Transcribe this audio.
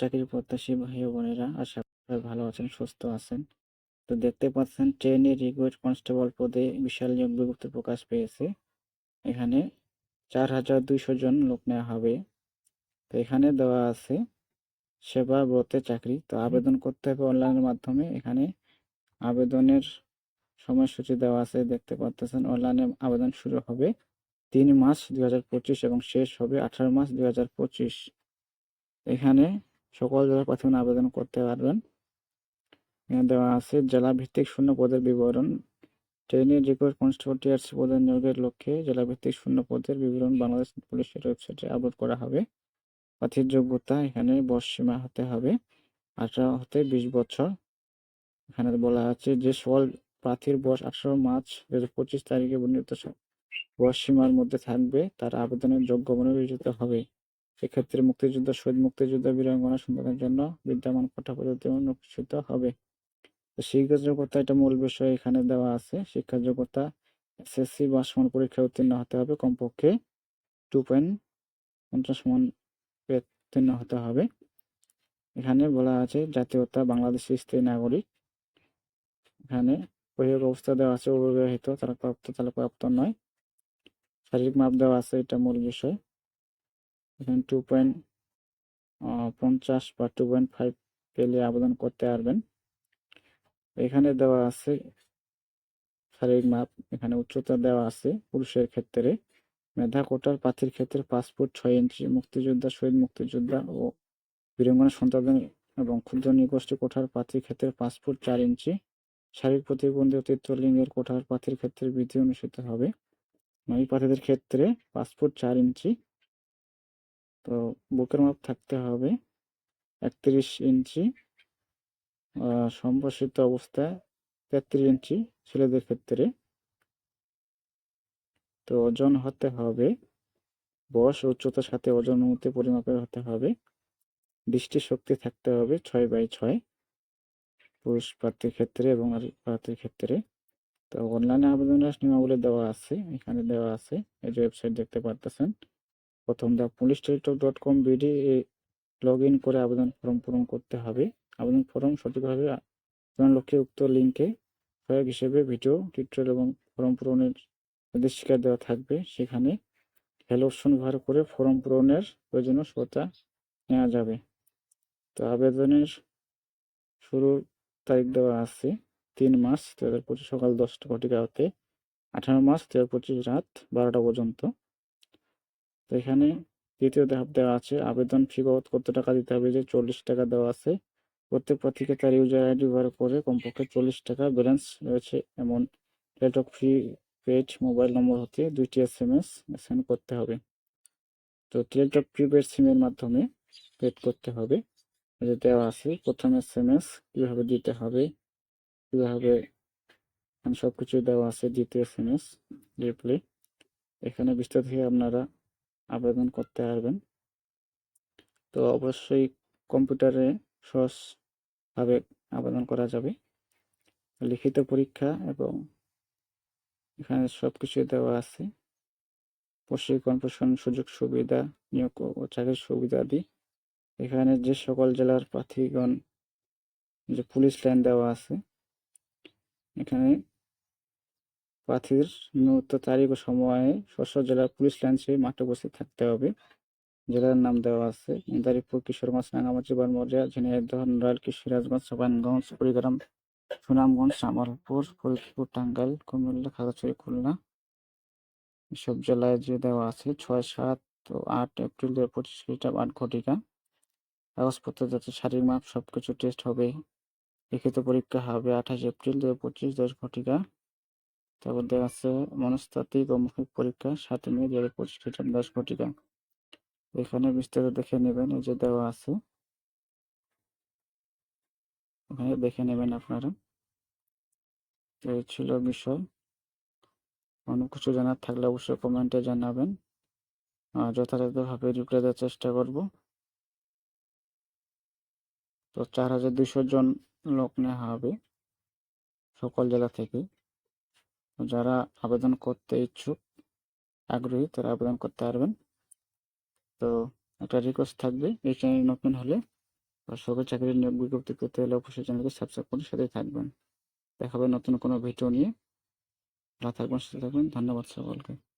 চাকরি প্রত্যাশী ভাই বোনেরা, আশা করি ভালো আছেন, সুস্থ আছেন। তো দেখতে পাচ্ছেন, ট্রেনে রিক্রুট কনস্টেবল পদে বিশাল নিয়োগ বিজ্ঞপ্তি প্রকাশ পেয়েছে। এখানে চার হাজার দুইশো জন লোক নেওয়া হবে। তো এখানে দেওয়া আছে, সেবা ব্রতে চাকরি। তো আবেদন করতে হবে অনলাইনের মাধ্যমে। এখানে আবেদনের সময়সূচি দেওয়া আছে, দেখতে পাচ্ছেন, অনলাইনে আবেদন শুরু হবে তিন মাস দুই হাজার পঁচিশ এবং শেষ হবে আঠারো মাস দুই হাজার পঁচিশ। এখানে সকল জেলার প্রার্থীগণ আবেদন করতে পারবেন। এখানে দেওয়া আছে জেলা ভিত্তিক শূন্য পদের বিবরণ। ট্রেনি রিক্রুট কনস্টেবল টিআরসি পদের নিয়োগের লক্ষ্যে জেলা ভিত্তিক শূন্য পদের বিবরণ বাংলাদেশ পুলিশের ওয়েবসাইটে আপলোড করা হবে। প্রার্থীর যোগ্যতা এখানে বয়স সীমা হতে হবে, আঠারো হতে বিশ বছর। এখানে বলা আছে যে সকল প্রার্থীর বয়স আঠারো মার্চ দু হাজার পঁচিশ তারিখে বর্ণিত বয়স সীমার মধ্যে থাকবে, তার আবেদনের যোগ্য বিবেচিত হবে। সেক্ষেত্রে মুক্তিযুদ্ধ, শহীদ মুক্তিযুদ্ধ বীরাঙ্গনা সন্তানের জন্য বিদ্যমান কোটা পদ্ধতি অনুষ্ঠিত হবে। তো শিক্ষা যোগ্যতা এটা মূল বিষয় এখানে দেওয়া আছে। শিক্ষা যোগ্যতা এসএসসি বা সমান পরীক্ষায় উত্তীর্ণ হতে হবে, কমপক্ষে টু পয়েন্ট পঞ্চাশ মান উত্তীর্ণ হতে হবে। এখানে বলা আছে, জাতীয়তা বাংলাদেশের স্থায়ী নাগরিক। এখানে বৈবাহিক অবস্থা দেওয়া আছে, অবিবাহিত তারা প্রাপ্ত তাহলে প্রাপ্ত নয়। শারীরিক মাপ দেওয়া আছে, এটা মূল বিষয়। এখানে টু পয়েন্ট পঞ্চাশ বা টু পয়েন্ট ফাইভ পেলে আবেদন করতে পারবেন। এখানে দেওয়া আছে শারীরিক মাপ, এখানে উচ্চতা দেওয়া আছে পুরুষের ক্ষেত্রে। মেধা কোটার প্রার্থীর ক্ষেত্রে পাসপোর্ট, ছয় ইঞ্চি মুক্তিযোদ্ধা, শহীদ মুক্তিযোদ্ধা ও বীরঙ্গনা সন্তান এবং ক্ষুদ্র নিগোষ্ঠী কোঠার প্রার্থীর ক্ষেত্রে পাসপোর্ট, চার ইঞ্চি। শারীরিক প্রতিবন্ধী তৃতীয় লিঙ্গের কোঠার প্রার্থীর ক্ষেত্রে বিধি অনুষ্ঠিত হবে। এই প্রার্থীদের ক্ষেত্রে ফুট চার ইঞ্চি। তো বুকের মাপ থাকতে হবে। একত্রিশ ইঞ্চি সম্প্রসিত অবস্থায় তেত্রিশ ইঞ্চি ছেলেদের ক্ষেত্রে। তো ওজন হতে হবে, বয়স, উচ্চতার সাথে ওজন মধ্যে পরিমাপের হতে হবে। দৃষ্টি শক্তি থাকতে হবে ছয় বাই ছয়, পুরুষ প্রার্থীর ক্ষেত্রে এবং নারী প্রার্থীর ক্ষেত্রে। তো অনলাইনে আবেদনের নিয়মাবলী দেওয়া আছে, এখানে দেওয়া আছে, এই যে ওয়েবসাইট দেখতে পারতেছেন। প্রথম the police Teletalk dot com BD log in করে আবেদন ফর্ম পূরণ করতে হবে। আবেদন ফর্ম সঠিকভাবে পূরণ লক্ষ্যে উক্ত লিঙ্কে সহায়ক হিসেবে ভিডিও, টিউটোরিয়াল এবং ফর্ম পূরণের নির্দেশিকা দেওয়া থাকবে। সেখানে হেল অপশন ব্যবহার করে ফর্ম পূরণের প্রয়োজনীয় শ্রোতা নেওয়া যাবে। তো আবেদনের শুরুর তারিখ দেওয়া আছে তিন মার্চ দু হাজার পঁচিশ সকাল দশটা ঘটিকা হতে আঠারো মার্চ দু হাজার পঁচিশ রাত বারোটা পর্যন্ত। তো এখানে দ্বিতীয় ধাপ দেওয়া আছে, আবেদন ফি বাবদ কত টাকা দিতে হবে? যে চল্লিশ টাকা দেওয়া আছে। প্রত্যেক প্রার্থীকে তার ইউজার আইডি ব্যবহার করে কমপক্ষে চল্লিশ টাকা ব্যালেন্স রয়েছে। এমন network free paid mobile number হতে দুইটি এস এম এস সেন্ড করতে হবে। তো টেলিটক প্রিপেড সিমের মাধ্যমে পেড করতে হবে। যে দেওয়া আছে, প্রথম এস এম এস কীভাবে দিতে হবে, কীভাবে সব কিছু দেওয়া আছে, দ্বিতীয় এস এম এস রিপ্লে এখানে বিস্তারিত আপনারা আবেদন করতে পারবেন। তো অবশ্যই কম্পিউটারে সহজভাবে আবেদন করা যাবে। লিখিত পরীক্ষা এবং এখানে সব কিছুই দেওয়া আছে। প্রশিক্ষণ প্রশিক্ষণ সুযোগ সুবিধা, নিয়োগ ও চাকরির সুবিধা সুবিধাদি এখানে যে সকল জেলার প্রার্থীগণ, যে পুলিশ লাইন দেওয়া আছে, এখানে প্রার্থীর নিয়মিত তারিখ ও সময়ে স্ব জেলার পুলিশ লাইন মাঠে উপস্থিত থাকতে হবে। জেলার নাম দেওয়া আছে। ইন্দারিপুর কিশোরগঞ্জ রাঙামাটি বারমরিয়া ঝিনাইদহ, নড়াইল সিরাজগঞ্জ সাবানগঞ্জ কুড়িগ্রাম, সুনামগঞ্জ জামালপুর ফরিদপুর, টাঙ্গাইল, কুমিল্লা, খাগড়াছড়ি, খুলনা এসব জেলায় যে দেওয়া আছে। ছয়, সাত ও আট এপ্রিল দু পঁচিশ খ্রিস্টাব্দ আট ঘটিকা। কাগজপত্র যাতে শারীরিক মাপ সব কিছু টেস্ট হবে। লিখিত পরীক্ষা হবে আঠাশ এপ্রিল দু পঁচিশ দশ ঘটিকা। তারপর দেওয়া আছে মনস্তাত্ত্বিক ও মৌখিক পরীক্ষা সাত মে দু হাজার পঁচিশ খ্রিস্টাব্দ দশ ঘটিকা। এখানে বিস্তারিত দেখে নেবেন, এই যে দেওয়া আছে। ওখানে দেখে নেবেন আপনারা। তো এই ছিল বিষয়। অন্য কিছু জানার থাকলে অবশ্যই কমেন্টে জানাবেন। যথাযথভাবে রিপ্লাই দেওয়ার চেষ্টা করব। তো চার হাজার দুশো জন লোক নেওয়া হবে সকল জেলা থেকে। যারা আবেদন করতে ইচ্ছুক, আগ্রহী, তারা আবেদন করতে পারবেন। তো একটা রিকোয়েস্ট থাকবে, এই চ্যানেল নতুন হলে সরকারি চাকরির নিয়োগ বিজ্ঞপ্তি পেতে হলে অবশ্যই চ্যানেলকে সাবস্ক্রাইব করে সাথে থাকবেন। দেখা হবে নতুন কোনো ভিডিও নিয়ে। ভালো থাকবেন, সুস্থ থাকবেন। ধন্যবাদ সকলকে।